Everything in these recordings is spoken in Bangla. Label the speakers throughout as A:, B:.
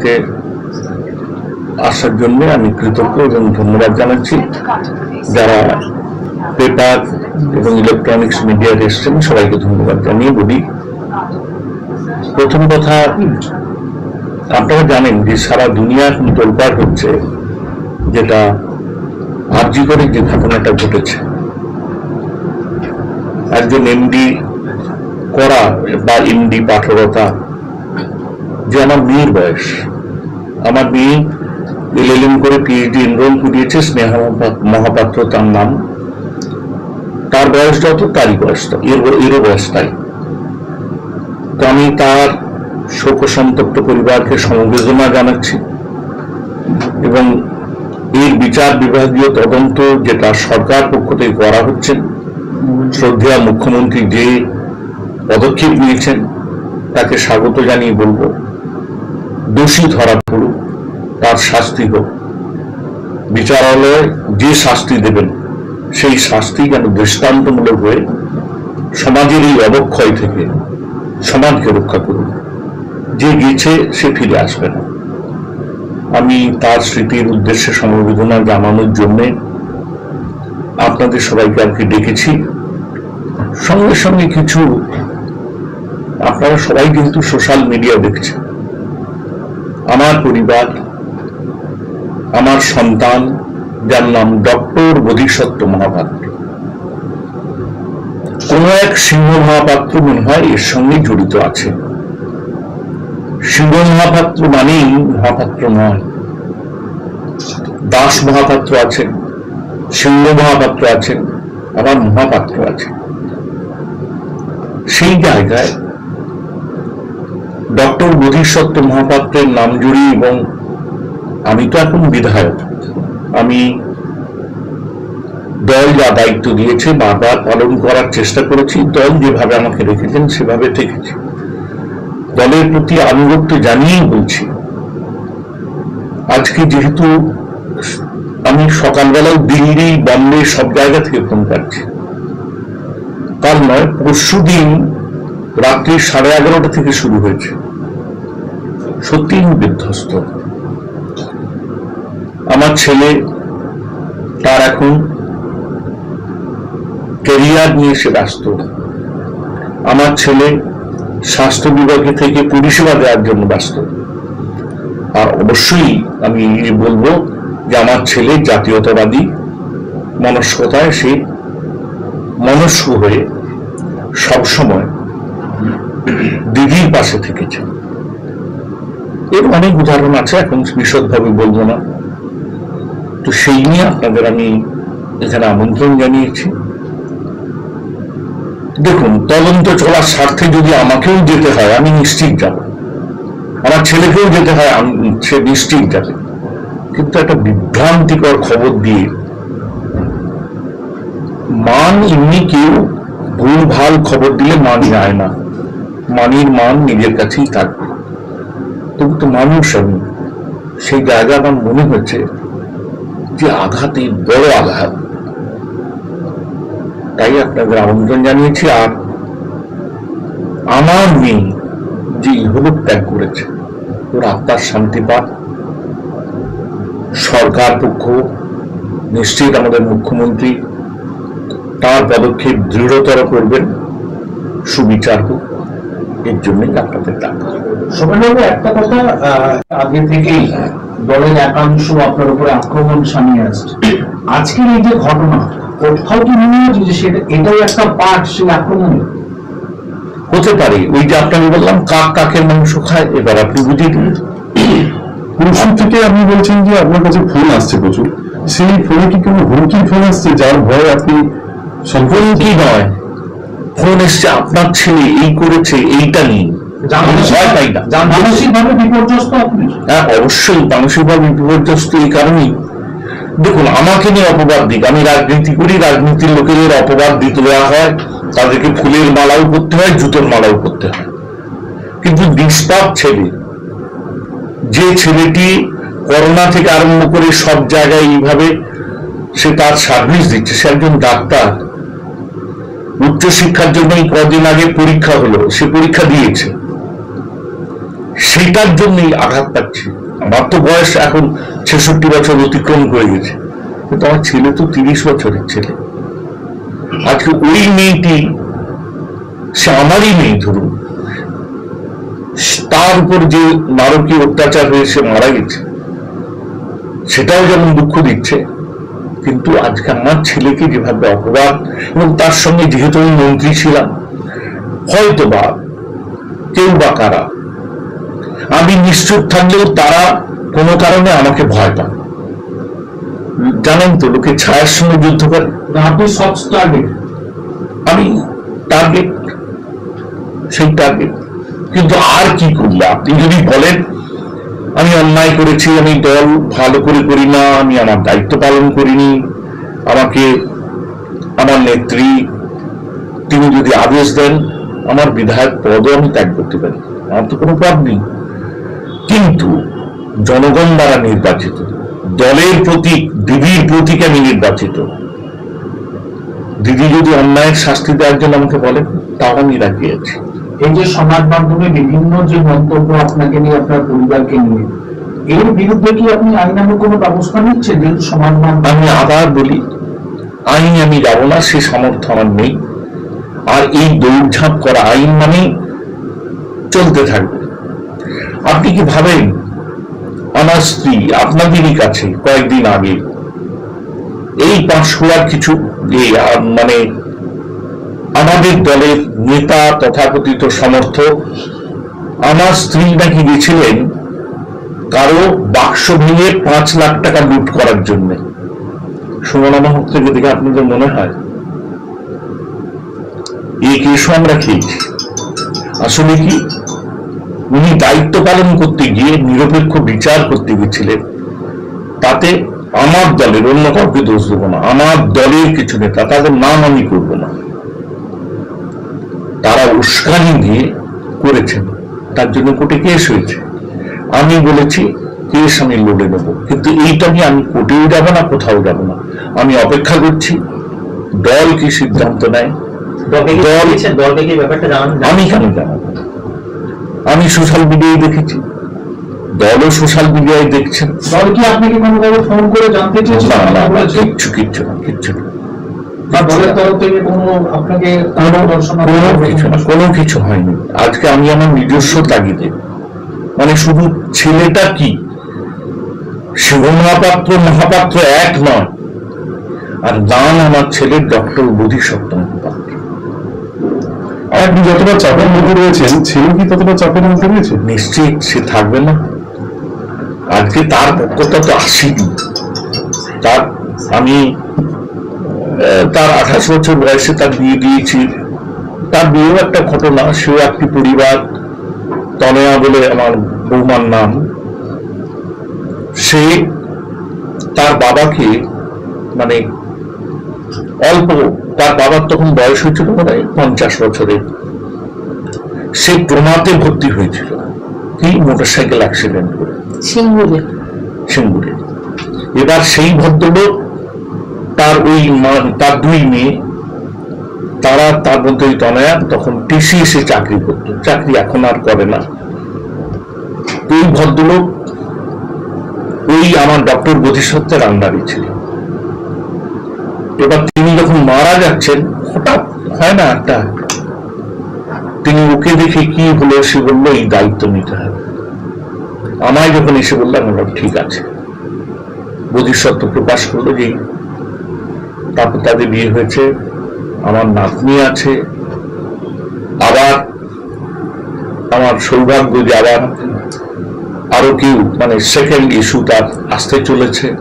A: টিভিতে আসার জন্য আমি কৃতজ্ঞ এবং ধন্যবাদ জানাচ্ছি। যারা পেপার এবং ইলেকট্রনিক্স মিডিয়ার এসছেন, সবাইকে ধন্যবাদ জানিয়ে বলি। প্রথম কথা, আপনারা জানেন যে সারা দুনিয়া এখন তোলপাড় হচ্ছে, যেটা আর্জি করে যে ঘটনাটা ঘটেছে। একজন এমডি করা বা এমডি পাঠরতা, যে আমার মেয়ের বয়স। আমার মেয়ে এলএলএম করে পিএইচডি এনরোল করিয়েছে, স্নেহা মহাপাত্র তার নাম। তার বয়স যত তারই বয়স এর এরও বয়স তাই। তো আমি তার শোক সন্তপ্ত পরিবারকে সমবেদনা জানাচ্ছি এবং এর বিচার বিভাগীয় তদন্ত যেটা সরকার পক্ষ থেকে করা হচ্ছে, শ্রদ্ধেয় মুখ্যমন্ত্রী যে পদক্ষেপ নিয়েছেন, তাকে স্বাগত জানিয়ে বলব। দোষী ধরা পড়ুক, তার শাস্তি হোক। বিচারালয় যে শাস্তি দেবেন, সেই শাস্তি যেন দৃষ্টান্তমূলক হয়ে সমাজের এই অবক্ষয় থেকে সমাজকে রক্ষা করুন যে গেছে, সে ফিরে আসবে না। আমি তার স্মৃতির উদ্দেশ্যে সমবেদনা জানানোর জন্যে আপনাদের সবাইকে আর কি ডেকেছি। সঙ্গে সঙ্গে কিছু, আপনারা সবাই কিন্তু সোশ্যাল মিডিয়া দেখছেন আমার পরিবার, আমার সন্তান, যার নাম ডক্টর বোধিসত্ত্ব মহাপাত্র কোন এক সিংহ মহাপাত্র মনে হয় এর সঙ্গে জড়িত আছে। সিংহ মহাপাত্র মানেই মহাপাত্র নয়। দাস মহাপাত্র আছেন, সিংহ মহাপাত্র আছেন, আবার মহাপাত্র আছেন। সেই জায়গায় ডক্টর বোধিসত্ত্ব মহাপাত্রের নাম জড়িয়ে এবং আমি তো এখন বিধায়ক। আমি দল যা দায়িত্ব দিয়েছে বারবার পালন করার চেষ্টা করেছি, দল যেভাবে আমাকে রেখেছেন, সেভাবে থেকেছি। দলের প্রতি আনুগত্য জানিয়েই বলছি, আজকে যেহেতু আমি সকালবেলায় দিল্লি বম্বে সব জায়গা থেকে ফোন পাচ্ছি কাল নয় পরশু দিন রাত্রি সাড়ে এগারোটা থেকে শুরু হয়েছে। সত্যি আমি বিধ্বস্ত। আমার ছেলে, তার এখন ক্যারিয়ার নিয়ে সে ব্যস্ত। আমার ছেলে স্বাস্থ্য বিভাগে থেকে পরিষেবা দেওয়ার জন্য ব্যস্ত। আর অবশ্যই আমি বলব যে আমার ছেলে জাতীয়তাবাদী, মনস্কতায় সে মনস্ক হয়ে সবসময় দিদির পাশে থেকেছে এর অনেক উদাহরণ আছে, এখন বিশদভাবে বলব না। তো সেই নিয়ে আপনাদের আমি এখানে আমন্ত্রণ জানিয়েছি। দেখুন, তদন্ত চলার স্বার্থে যদি আমাকেও যেতে হয়, আমি নিশ্চিত যাব। আমার ছেলেকেও যেতে হয় সে নিশ্চিত যাবে। কিন্তু একটা বিভ্রান্তিকর খবর দিয়ে মান এমনি কেউ ভুল ভালো খবর দিলে মান যায় না। মানির মান নিজের কাছেই থাকবে। তবু তো মানুষ আমি, সেই জায়গা আমার মনে হচ্ছে যে আঘাতে বড় আঘাত। তাই আপনাদের আমন্ত্রণ জানিয়েছি, আর আমার মেয়ে যে ইহলোক ত্যাগ করেছে, ওর আত্মার শান্তি পাক। সরকার পক্ষ, নিশ্চিত আমাদের মুখ্যমন্ত্রী, তার পদক্ষেপ দৃঢ়তর করবেন, সুবিচার হোক। এর জন্যই আপনাদের ডাক।
B: সোমেনবাবু একটা কথা আগে থেকেই দলের একাংশ আপনার উপরে আক্রমণ সামিয়ে আসছে আজকের এই যে ঘটনা কোথাও কি মনে হচ্ছে যে সেটা এটাই একটা পার্ট সেই আক্রমণের
A: হতে পারে। ওই যে আপনাকে বললাম কাক কাকের মাংস খায় এবার আপনি বুঝিয়ে দিন।
C: পরশু থেকে আপনি বলছেন যে আপনার কাছে ফোন আসছে প্রচুর। সেই ফোনে কি কোনো হুমকির ফোন আসছে যার ভয়ে আপনি সম্পূর্ণ
A: কি নয়। ফোন এসছে আপনার ছেলে এই করেছে এইটা নিয়ে। আমি ভয় পাই না।
B: মানসিক ভাবে বিপর্যস্ত আপনি।
A: হ্যাঁ অবশ্যই মানসিকভাবে বিপর্যস্ত এই কারণেই। দেখুন আমাকে নিয়ে অপবাদ দিক। আমি রাজনীতি করি রাজনীতির লোকেদের অপবাদ দিতে দেওয়া হয়। তাদেরকে ফুলের মালাও করতে হয় জুতোর মালাও করতে হয়। কিন্তু নিষ্পাপ ছেলে যে ছেলেটি করোনা থেকে আরম্ভ করে সব জায়গায় এইভাবে সে তার সার্ভিস দিচ্ছে। সে একজন ডাক্তার। উচ্চশিক্ষার জন্য কদিন আগে পরীক্ষা হলো, সে পরীক্ষা দিয়েছে। সেটার জন্যই আঘাত পাচ্ছি। আমার তো বয়স এখন ছেষট্টি বছর অতিক্রম করে গেছে। কিন্তু আমার ছেলে তো তিরিশ বছরের ছেলে। আজকে ওই মেয়েটি, সে আমারই মেয়ে ধরুন, তার উপর যে নারকীয় অত্যাচার হয়ে সে মারা গেছে, সেটাও যেমন দুঃখ দিচ্ছে কিন্তু আজকে আমার ছেলেকে যেভাবে অপবাদ এবং তার সঙ্গে যেহেতু আমি মন্ত্রী ছিলাম হয়তো বা কেউ বা কারা আমি নিশ্চুপ থাকলেও তারা কোনো কারণে আমাকে ভয় পান জানেন তো লোকে ছায়ার সঙ্গে যুদ্ধ করে।
B: আপনি সব টার্গেট
A: আমি টার্গেট সেই টার্গেট কিন্তু আর কি করলে আপনি যদি বলেন আমি অন্যায় করেছি, আমি দল ভালো করে করি না, আমি আমার দায়িত্ব পালন করিনি। আমাকে, আমার নেত্রী, তিনি যদি আদেশ দেন, আমার বিধায়ক পদও আমি ত্যাগ করতে পারি। আমার তো কোনো পদ নেই। কিন্তু জনগণ দ্বারা নির্বাচিত, দলের প্রতীক, দিদির প্রতীক আমি নির্বাচিত। দিদি যদি অন্যায়ের শাস্তি দেওয়ার জন্য আমাকে বলেন তাও আমি রাজি আছি।
B: এই যে সমাজ মাধ্যমে বিভিন্ন যে মন্তব্য আপনাকে নিয়ে আপনার পরিবারকে নিয়ে এর বিরুদ্ধে কি আপনি আইনানুগ কোনো ব্যবস্থা নিচ্ছেন? যেহেতু সমাজ মাধ্যম
A: আমি আবার বলি আইন আমি যাব না সে সামর্থ্য আমার নেই। আর এই দৌড়ঝাঁপ করা আইন মানে চলতে থাকবে। আপনি কি ভাবেন আমার স্ত্রী আপনাদেরই কাছে কয়েকদিন আগে এই পাঁশকুড়ার কিছু যে, মানে আমাদের দলের নেতা তথাকথিত সমর্থক আমার স্ত্রী নাকি গেছিলেন কারও বাক্স ভেঙে পাঁচ লাখ টাকা লুট করার জন্য। সুমনা মাহত্রকে দেখে আপনাদের মনে হয়? এই কেসও আমরা খেয়েছি আসলে কি? উনি দায়িত্ব পালন করতে গিয়ে নিরপেক্ষ বিচার করতে গেছিলেন। তাতে আমার দলের অন্য কাউকে দোষ দেবো না। আমার দলের কিছু নেতা, তাদের নাম আমি করব না। তারা উস্কানি দিয়ে করেছেন। তার জন্য কোর্টে কেস হয়েছে। আমি বলেছি কেস আমি লড়ে নেব। কিন্তু এইটা নিয়ে আমি কোর্টেও যাব না কোথাও যাব না। আমি অপেক্ষা করছি দল কি সিদ্ধান্ত নেয়? আমি কেন জানাব? আমি সোশ্যাল মিডিয়ায় দেখেছি। দলও সোশ্যাল মিডিয়ায় দেখছেন।
B: দল কি আপনাকে কোনোভাবে ফোন করে জানতে
A: না, কিচ্ছু কিচ্ছু না কিচ্ছু না
B: বা দলের তরফ থেকে কোনো আপনাকে
A: কোনো
B: দর্শন
A: কোনো কিছু হয়নি। আজকে আমি আমার নিজস্ব তাগিদে মানে শুধু ছেলেটা কি? শিব মহাপাত্র মহাপাত্র এক নয় আর নাম আমার ছেলের ডক্টর বোধিসত্ত্ব
C: আপনি যতটা চাপের মধ্যে রয়েছেন ছেলে কি ততটা চাপের মধ্যে রয়েছে?
A: নিশ্চিত সে থাকবে না। আজকে তার পক্ষটা তো আসেনি। তার আমি তার আঠাশ বছর বয়সে তার বিয়ে দিয়েছি। তার বিয়েও একটা ঘটনা সেও একটি পরিবার তনয়া বলে আমার বৌমার নাম। সে তার বাবাকে মানে অল্প তার বাবার তখন বয়স হয়েছিল মানে পঞ্চাশ বছরের সে ট্রোমাতে ভর্তি হয়েছিল। কি? মোটরসাইকেল অ্যাক্সিডেন্ট করে।
D: সিঙ্গুরে।
A: সিঙ্গুরে। এবার সেই ভদ্রলোক তার ওই তার দুই মেয়ে, তারা তার মধ্যে ওই তনয়া, তখন টিসিএসে চাকরি করত। চাকরি এখন আর করে না। ওই ভদ্রলোক ওই আমার ডক্টর বোধিসত্ত্বের আন্ডারে ছিল। এবার তিনি যখন মারা যাচ্ছেন, হঠাৎ হয় না একটা? তিনি ওকে দেখে কি হলো সে বলল, এই দায়িত্ব নিতে হবে। আমায় যখন এসে বললাম ঠিক আছে। বোধিসত্ত্ব প্রকাশ করল যে তারপর তাদের বিয়ে হয়েছে। আমার নাতনি আছে। আবার আমার সৌভাগ্য যে আবার আরও কেউ মানে সেকেন্ড ইস্যু তার আসতে চলেছে।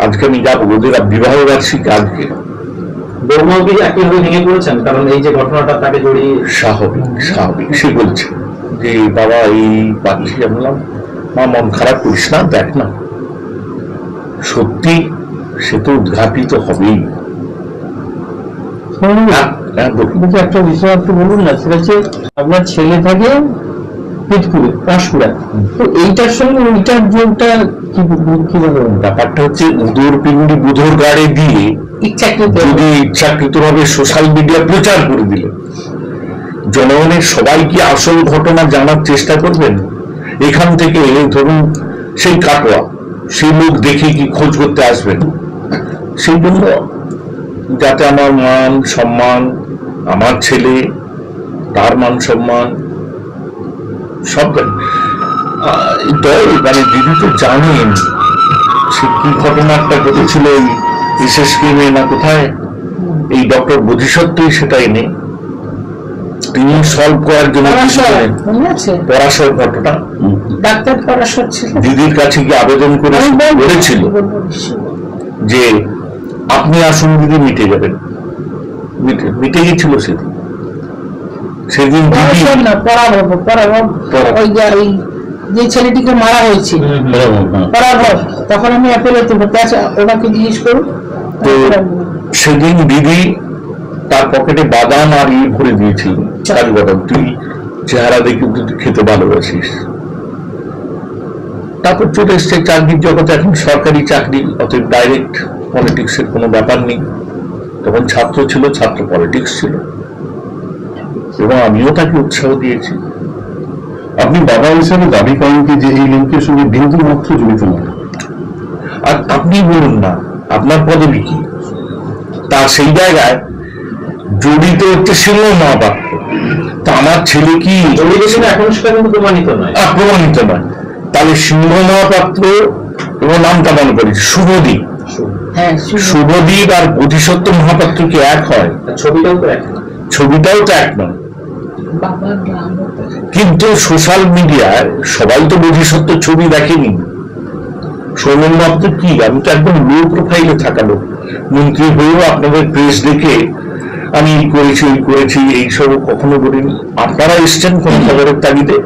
A: আজকে আমি যাব ওদের বিবাহ বার্ষিক আজকে।
E: একইভাবে ভেঙে পড়েছেন? কারণ এই যে ঘটনাটা তাকে জড়িয়ে
A: স্বাভাবিক স্বাভাবিক। সে বলছে যে বাবা এই বললাম মা মন খারাপ করিস না দেখ না। সত্যি সে তো উদ্ঘাটিত হবেই। হ্যাঁ, হ্যাঁ।
D: কিন্তু একটা বিষয় বলুন না সেটা হচ্ছে আপনার ছেলে থাকে পাঁশকুড়া তো এইটার সঙ্গে ওইটার যোগটা কীভাবে
A: ব্যাপারটা হচ্ছে উদর পিণ্ডি বুধর গাড়ে দিয়ে
D: ইচ্ছাকৃত।
A: যদি ইচ্ছাকৃত ভাবে সোশ্যাল মিডিয়া প্রচার করে দিল জনগণের সবাই কি আসল ঘটনা জানার চেষ্টা করবেন? এখান থেকে ধরুন সেই কাটোয়া সেই লোক দেখে কি খোঁজ করতে আসবেন? সেই জন্য যাতে আমার মান সম্মান আমার ছেলে তার মান সম্মান সব দল মানে দিদি তো জানেন সে কি ঘটনা একটা ঘটেছিল এই বিশেষ স্কিমে না কোথায়? এই ডক্টর বোধিসত্ত্বই সেটা এনে তিনি সলভ করার জন্য
F: পরাশর
A: ঘটনা।
F: ডাক্তার পরাশর ছিল।
A: দিদির কাছে কি আবেদন করে বলেছিল যে আপনি আসুন দিদি মিটে যাবেন। মিটে- গেছিল সেদিন। সেদিন।
F: ওই যে ছেলেটিকে মারা হয়েছে পরাভব তখন আমি অ্যাপেলেতে ওনাকে জিজ্ঞেস করুন।
A: তো সেদিন দিদি তার পকেটে বাদাম আর ই ভরে দিয়েছিল কাজু বাদাম। তুই চেহারা দেখে তুই খেতে ভালোবাসিস। তারপর চলে এসছে চাকরির জগতে এখন সরকারি চাকরি অতএব ডাইরেক্ট পলিটিক্সের কোনো ব্যাপার নেই। তখন ছাত্র ছিল ছাত্র পলিটিক্স ছিল। এবং আমিও তাকে উৎসাহ দিয়েছি।
C: আপনি বাবা হিসেবে দাবি করেন কি যে এই লিঙ্কের সঙ্গে বিন্দু মাত্র জড়িত নয়
A: আর আপনি বলুন না আপনার পদবি কি? তার সেই জায়গায় জড়িত হচ্ছে সিংহ মহাপাত্র তা আমার ছেলে কি?
E: এখন প্রমাণিত নয়।
A: প্রমাণিত নয়। তাহলে সিংহ মহাপাত্র এবং নামটা মনে করি শুভদীপ। শুভদীপ আর বোধিসত্ত্ব মহাপাত্র কি এক হয়।
E: ছবিটাও তো এক
A: ছবিটাও তো এক নয়। কিন্তু সোশ্যাল মিডিয়ায় সবাই তো বোধিসত্ত্ব ছবি দেখেনি। সৌমেন মাত্র কি? আমি তো একদম লো প্রোফাইলে থাকা লোক। মন্ত্রী হয়েও আপনাদের প্রেস দেখে আমি এই করেছি ওই করেছি এইসব কখনো বলিনি। আপনারা এসছেন কোন খবরের তাগিদে?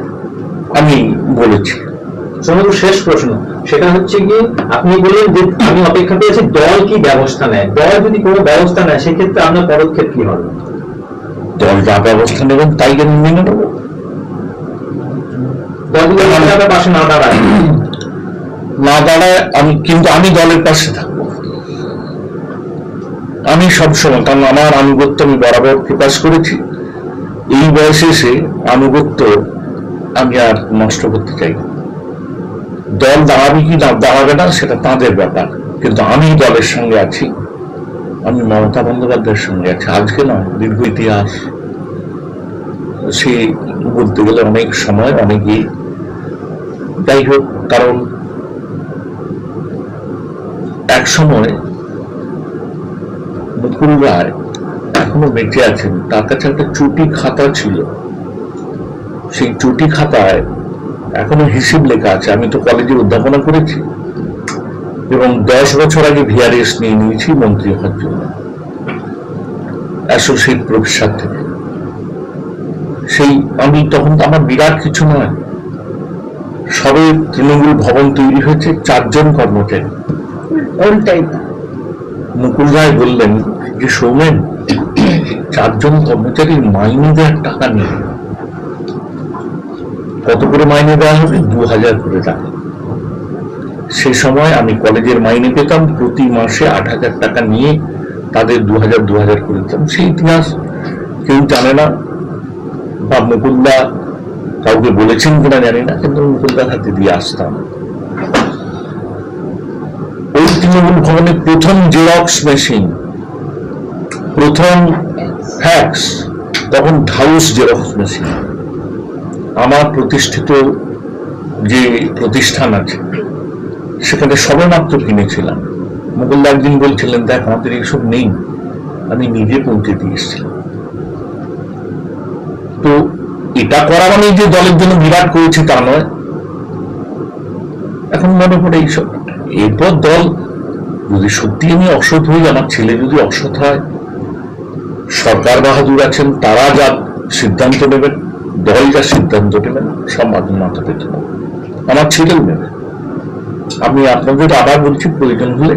A: আমি বলেছি।
E: সমগ্র শেষ প্রশ্ন সেটা হচ্ছে কি আপনি বললেন যে আমি অপেক্ষা পেয়েছি দল কি ব্যবস্থা নেয়। দল যদি কোনো ব্যবস্থা নেয় সেক্ষেত্রে আপনার পদক্ষেপ কি হবে?
A: দল যা ব্যবস্থা নেবেন তাই আমি মেনে নেব।
E: পাশে না দাঁড়ায়।
A: না দাঁড়ায় আমি কিন্তু আমি দলের পাশে থাকব। আমি সবসময় কারণ আমার আনুগত্য আমি বরাবর প্রকাশ করেছি। এই বয়সে এসে আনুগত্য আমি আর নষ্ট করতে চাই না। দল দাঁড়াবে কি না দাঁড়াবে না, সেটা তাদের ব্যাপার। কিন্তু আমি দলের সঙ্গে আছি। আমি মমতা বন্দ্যোপাধ্যায়ের সঙ্গে আছি। আজকে নয়, দীর্ঘ ইতিহাস। সে বলতে গেলে অনেক সময়, অনেকই। যাই হোক, কারণ এক সময় মুকুল রায় এখনও বেঁচে আছেন। তার কাছে একটা চুটি খাতা ছিল। সেই চুটি খাতায় এখনও হিসেব লেখা আছে। আমি তো কলেজে অধ্যাপনা করেছি। এবং দশ বছর আগে ভিআরএস নিয়ে নিয়েছি মন্ত্রী হওয়ার জন্য। অ্যাসোসিয়েট প্রফেসর থেকে। সেই, আমি তখন তো আমার বিরাট কিছু নয়। সবে তৃণমূল ভবন তৈরি হয়েছে, চারজন কর্মচারী। মুকুল রায় বললেন যে, সৌমেন, চারজন কর্মচারীর মাইনে দেওয়ার টাকা নেই। কত করে মাইনে দেওয়া হবে? দু হাজার করে টাকা। সে সময় আমি কলেজের মাইনে পেতাম, প্রতি মাসে আট হাজার টাকা নিয়ে তাদের দু হাজার দু হাজার করে দিতাম। সেই ইতিহাস কেউ জানে না, বা মুকুলদা কাউকে বলেছেন কিনা জানি না, কিন্তু মুকুলদার হাতে দিয়ে আসতাম। ওই তৃণমূল ভবনে প্রথম জেরক্স মেশিন, প্রথম ফ্যাক্স তখন ঢাউস জেরক্স মেশিন। আমার প্রতিষ্ঠিত যে প্রতিষ্ঠান আছে, সেখানে সবেমাত্র কিনেছিলাম। মুকুলদা একদিন বলছিলেন, দেখ, আমাদের এইসব নেই। আমি নিজে পৌঁছে দিয়ে এসেছিলাম। তো এটা করা মানে যে দলের জন্য বিরাট করেছি তা নয়। এখন মনে পড়ে এইসব। এরপর দল যদি সত্যি আমি অসৎ হই, আমার ছেলে যদি অসৎ হয়, সরকার বাহাদুর আছেন, তারা যা সিদ্ধান্ত নেবেন দল যা সিদ্ধান্ত নেবেন সব মাথা পেতে আমার ছেলেও নেবে আমি আপনাদের আবার বলছি প্রয়োজন হলে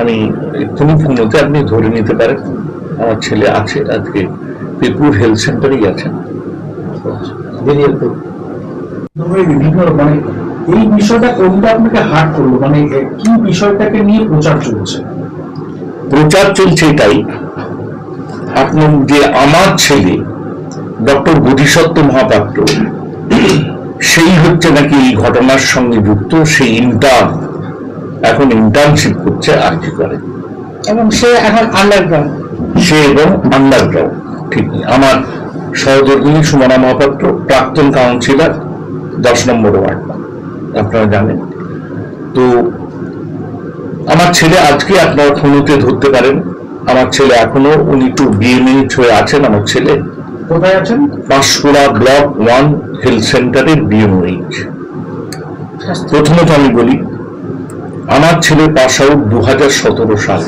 A: আমি এক্ষুনি ফোনতে আপনি ধরে নিতে পারেন। আমার ছেলে আছে আজকে পেপুর হেলথ সেন্টারেই আছেন
B: মানে এই বিষয়টা কোনটা আপনাকে হার্ট করল? মানে কি বিষয়টাকে নিয়ে প্রচার চলছে?
A: প্রচার চলছে এটাই। আপনার যে আমার ছেলে ডক্টর বোধিসত্ত্ব মহাপাত্র। সেই হচ্ছে নাকি এই ঘটনার সঙ্গে যুক্ত সেই ইন্টার্ন এখন ইন্টার্নশিপ করছে আরজি করে।
F: এবং সে এখন আন্ডারগ্রাউন্ড
A: সে এবং আন্ডারগ্রাউন্ড ঠিক আমার সহধর্মিনী সুমনা মহাপাত্র প্রাক্তন কাউন্সিলর দশ নম্বর ওয়ার্ড। আপনারা জানেন। তো আমার ছেলে আজকে আপনারা ফোনতে ধরতে পারেন। আমার ছেলে এখনও উনি একটু বিএমএইচ হয়ে আছেন আমার ছেলে।
B: কোথায় আছেন?
A: পাঁশকুড়া ব্লক ওয়ান হেলথ সেন্টারের বিএমএইচ প্রথমত আমি বলি, আমার ছেলে পাস আউট দু হাজার সতেরো সাল।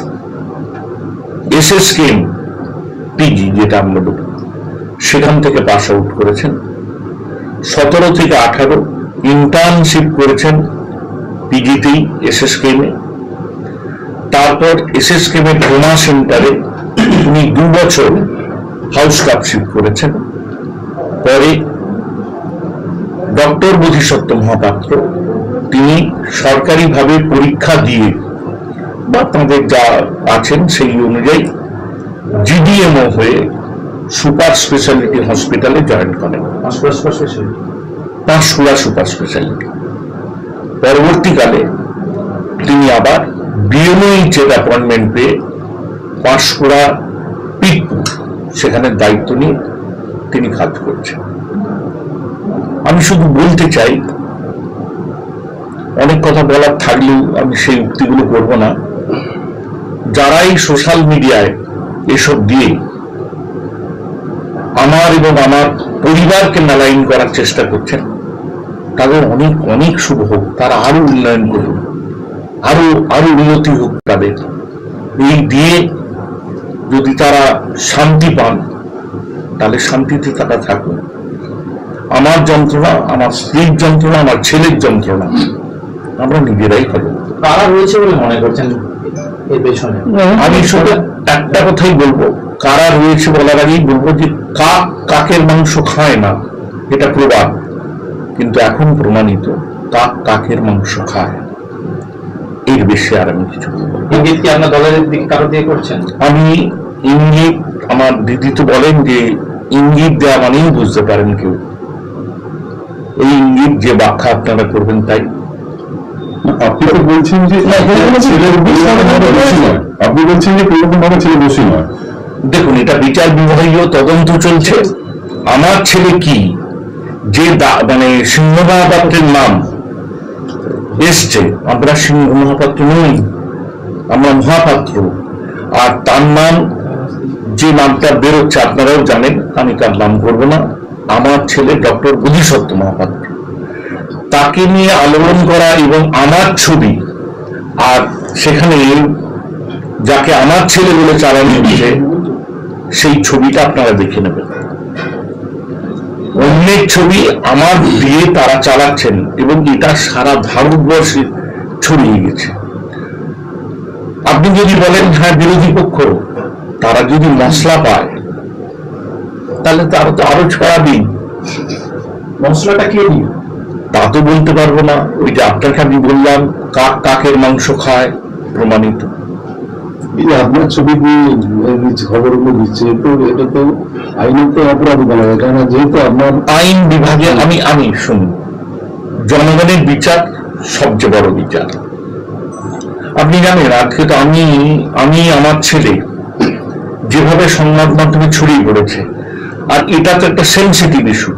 A: এস এস কেম পিজি যেটা আমরা বলি, সেখান থেকে পাস আউট করেছেন। সতেরো থেকে আঠারো ইন্টার্নশিপ করেছেন পিজিতেই এস এস কেমে তারপর এস এস কেমের ট্রোমা সেন্টারে উনি দু বছর হাউস কাপশিপ করেছেন। পরে ডক্টর বোধিসত্ত্ব মহাপাত্র, তিনি সরকারিভাবে পরীক্ষা দিয়ে বা তাদের যা আছেন সেই অনুযায়ী জিডিএমও হয়ে সুপার স্পেশালিটি হসপিটালে জয়েন করেন। Panskura super speciality. পরবর্তীকালে তিনি আবার বিএমএইচ এর অ্যাপয়েন্টমেন্ট পেয়ে পাঁশকুড়া পিকপুর সেখানে দায়িত্ব নিয়ে তিনি কাজ করছেন। আমি শুধু বলতে চাই, অনেক কথা বলার থাকলেও আমি সেই উক্তিগুলো করব না। যারা এই সোশ্যাল মিডিয়ায় এসব দিয়ে আমার এবং আমার পরিবারকে মেলাইন করার চেষ্টা করছেন, তাদের অনেক অনেক শুভ হোক, তারা আরও উন্নয়ন করুন আরও আরও উন্নতি হোক তাদের। এই দিয়ে যদি তারা শান্তি পান তাহলে শান্তিতে তারা থাকুন। আমার যন্ত্রণা আমার স্ত্রীর যন্ত্রণা আমার ছেলের যন্ত্রণা আমরা নিজেরাই হব
E: কারা রয়েছে বলে মনে করছেন এর পেছনে?
A: আমি শুধু একটা কথাই বলব কারা রয়েছে বলার আগেই বলব যে কাক কাকের মাংস খায় না এটা প্রবাদ। কিন্তু এখন প্রমাণিত কাক কাকের মাংস খায়। এর বেশি আর আমি কিছু বলব
E: আপনার দলের দিকে কারও দিয়ে করছেন?
A: আমি ইঙ্গিত আমার দিদি তো বলেন যে ইঙ্গিত দেওয়া মানেই বুঝতে পারেন কেউ। এই ইঙ্গিত যে ব্যাখ্যা আপনারা করবেন তাই।
C: আপনি তো বলছেন যে আপনি বলছেন যে কোনোরকম ভাবে ছেলে দোষী নয়।
A: দেখুন এটা বিচার বিভাগীয় তদন্ত চলছে। আমার ছেলে কি? যে মানে সিংহ মহাপাত্রের নাম এসছে। আমরা সিংহ মহাপাত্র নই আমরা মহাপাত্র। আর তার নাম যে নামটা বেরোচ্ছে, আপনারাও জানেন, আমি তার নাম করব না। আমার ছেলে ডক্টর বোধিসত্ত্ব মহাপাত্র। তাকে নিয়ে আলোড়ন করা এবং আমার ছবি, আর সেখানে যাকে আমার ছেলে বলে চালানো হচ্ছে, সেই ছবিটা আপনারা দেখে নেবেন। অন্যের ছবি আমার দিয়ে তারা চালাচ্ছেন এবং এটা সারা ভারতবর্ষে ছড়িয়ে গেছে। আপনি যদি বলেন হ্যাঁ বিরোধী পক্ষ তারা যদি মশলা পায় তাহলে তারা তো আরও ছড়াবেই
B: মশলাটা কে দিন
A: তা তো বলতে পারব না। ওই যে আপনাকে আমি বললাম কাক কাকের মাংস খায় প্রমাণিত।
C: আপনার ছবি খবরগুলো দিচ্ছে তো এটা তো আইনত অপরাধ বলা হয় কেন যেহেতু আপনার
A: আইন বিভাগে আমি আমি শুনুন। জনগণের বিচার সবচেয়ে বড় বিচার। আপনি জানেন আজকে তো আমি আমি আমার ছেলে যেভাবে সংবাদ মাধ্যমে ছড়িয়ে পড়েছে, আর এটা তো একটা সেন্সিটিভ ইস্যু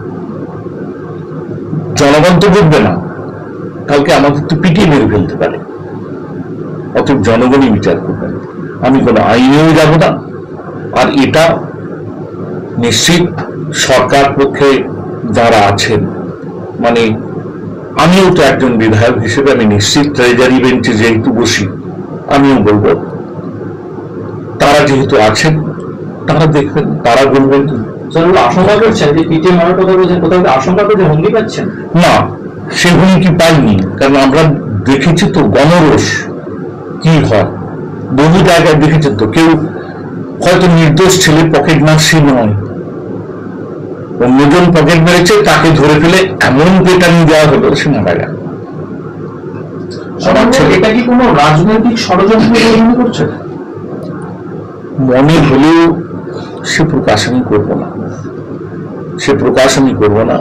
A: জনগণ তো বুঝবে না কালকে আমাদের তো পিটিয়ে মেরে ফেলতে পারে। অতএব জনগণই বিচার করবেন। আমি কোনো আইনেও যাব না, আর এটা নিশ্চিত সরকার পক্ষে যারা আছেন মানে আমিও তো একজন বিধায়ক হিসেবে আমি নিশ্চিত ট্রেজারি বেঞ্চে যেহেতু বসি, আমিও বলব। যেহেতু আছেন তারা দেখবেন তারা বলবেন
E: আশঙ্কা করছেন যে মারার কথা বলছেন কোথাও আশঙ্কা করছেন হুমকি পাচ্ছেন?
A: না সেগুলি কি পাইনি কারণ আমরা দেখেছি তো গণরোষ কি হয়। বহু জায়গায় তো কেউ হয়তো নির্দোষ ছেলে পকেট মার সে নয়। অন্যজন পকেট মেরেছে তাকে ধরে ফেলে এমন পেটানি দেওয়া হলো সে মারা গেল।
B: এটা কি কোনো রাজনৈতিক ষড়যন্ত্র বলে মনে
A: হলেও সে প্রকাশ আমি করব না। সে প্রকাশ আমি করব না।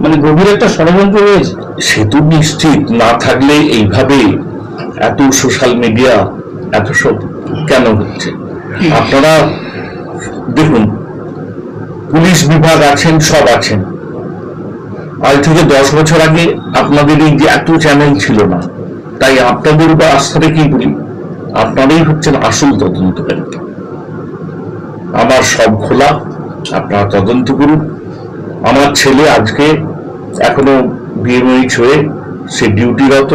D: মানে গভীর একটা ষড়যন্ত্র রয়েছে।
A: সে তো নিশ্চিত না থাকলে এইভাবে এত সোশ্যাল মিডিয়া এত সব কেন হচ্ছে? আপনারা দেখুন, পুলিশ বিভাগ আছেন, সব আছেন। আজ থেকে দশ বছর আগে আপনাদের এই যে এত চ্যানেল ছিল না, তাই আপনাদের উপর আস্থা রেখেই বলি আপনারাই হচ্ছেন আসল তদন্তকারী। আমার সব খোলা আপনারা তদন্ত করুন। আমার ছেলে আজকে এখনও বিএমএইচ হয়ে সে ডিউটিরত।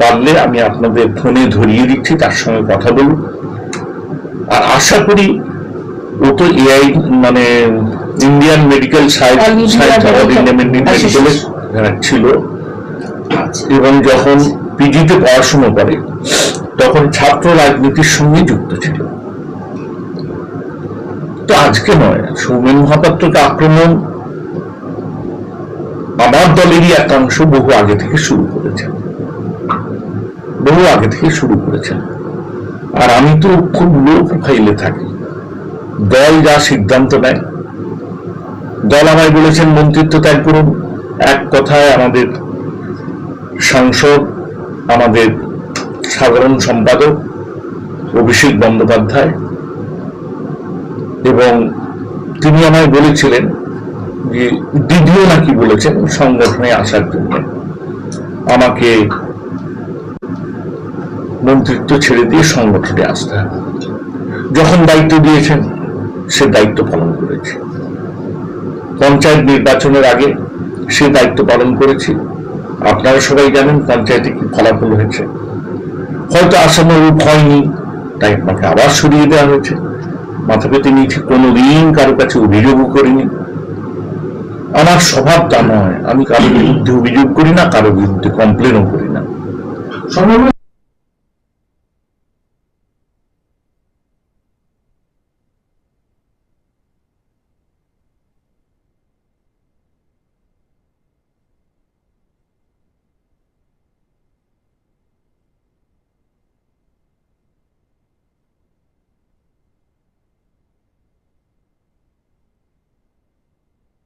A: পারলে আমি আপনাদের ফোনে ধরিয়ে দিচ্ছি তার সঙ্গে কথা বলুন। আর আশা করি ও তো এআই মানে ইন্ডিয়ান মেডিকেল
F: Association।
A: ছিল। এবং যখন পিজিতে পড়াশোনা করে তখন ছাত্র রাজনীতির সঙ্গে যুক্ত ছিল। তো আজকে নয়, সৌমেন মহাপাত্রকে আক্রমণ আমার দলেরই একাংশ বহু আগে থেকে শুরু করেছেন। বহু আগে থেকে শুরু করেছেন। আর আমি তো খুব লো প্রোফাইলে থাকি। দল যা সিদ্ধান্ত নেয়। দল আমায় বলেছেন, মন্ত্রিত্ব ত্যাগ করুন। এক কথায় আমাদের সাংসদ, আমাদের সাধারণ সম্পাদক অভিষেক বন্দ্যোপাধ্যায় এবং তিনি আমায় বলেছিলেন যে দিদিও নাকি বলেছেন সংগঠনে আসার জন্য। আমাকে মন্ত্রিত্ব ছেড়ে দিয়ে সংগঠনে আসতে হবে। যখন দায়িত্ব দিয়েছেন, সে দায়িত্ব পালন করেছে। পঞ্চায়েত নির্বাচনের আগে সে দায়িত্ব পালন করেছি। আপনারা সবাই জানেন পঞ্চায়েতে কি ফলাফল হয়েছে। হয়তো আশানুরূপ হয়নি, তাই আপনাকে আবার সরিয়ে দেওয়া হয়েছে। মাথা পেতে নিয়েছি কোনোদিন কারও কাছে অভিযোগও করিনি। আমার স্বভাব তা নয়, আমি কারোর বিরুদ্ধে অভিযোগ করি না, কারোর বিরুদ্ধে কমপ্লেনও করি না।
B: সর্বময়